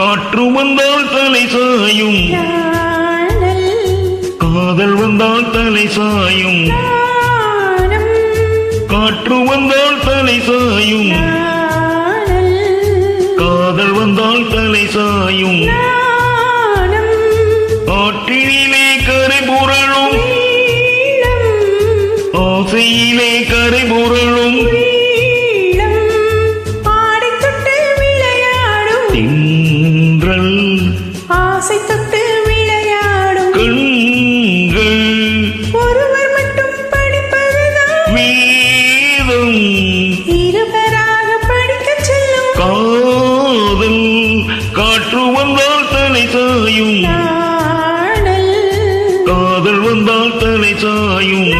காற்று வந்தால் தலை சாயும். காதல் வந்தால் தலை சாயும். காற்று வந்தால் தலை சாயும். காதல் வந்தால் தலை சாயும். ஆற்றினிலே கரை புரளும். ஆசையிலே கரை புரளும். தின்றல் ஆசை தொட்டு விளையாடும் கண்கள் ஒருவர் மட்டும் படிப்பதுதான். வேதம் இருவராக படிக்கச் செல்லும். காதல் காற்று வந்தால் தலை சாயும். காதல் வந்தால் தலை சாயும்.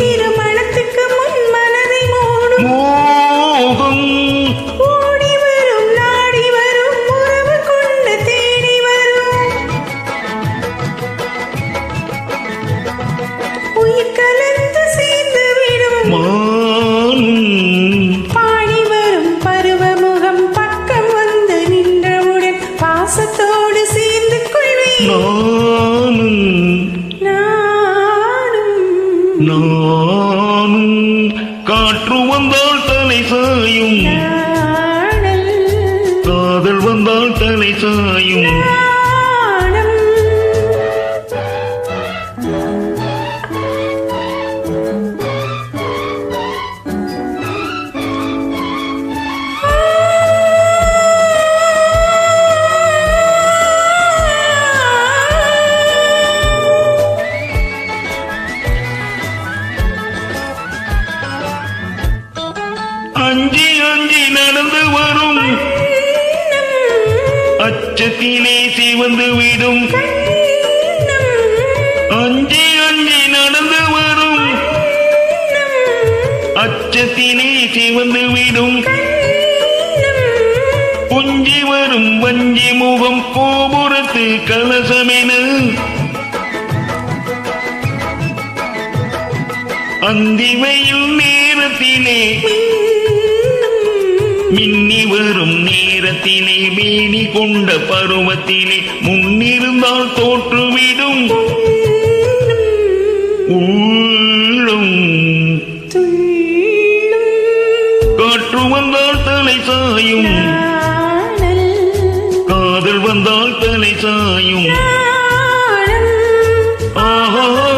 திருமணத்துக்கு முன் மனதை மூடும். மோகம் ஓடி வரும் நாடி வரும் உறவு கொண்டு தேடி வரும். உயிர் கலந்து சேர்ந்து விடும். பாடி வரும் பருவமுகம் பக்கம் வந்து நின்றவுடன் பாசத்தோடு நானும் காற்று வந்தால் தலை சாயும். காதல் வந்தால் தலை சாயும். thank you நடந்து வரும். அச்சத்திலே சிவந்து விடும். அஞ்சி அஞ்சி நடந்து வரும். அச்சத்திலே சிவந்து விடும். புஞ்சி வரும் வஞ்சி முகம் கோபுரத்து கலசமென. அந்திவையில் நேரத்திலே மின்னி வரும் நேரத்திலே மேனி கொண்ட பருவத்திலே முன்னிருந்தால் தோற்றுவிடும். உள்ளும் காற்று வந்தால் தலை சாயும். காதல் வந்தால் தலை சாயும். ஆஹா.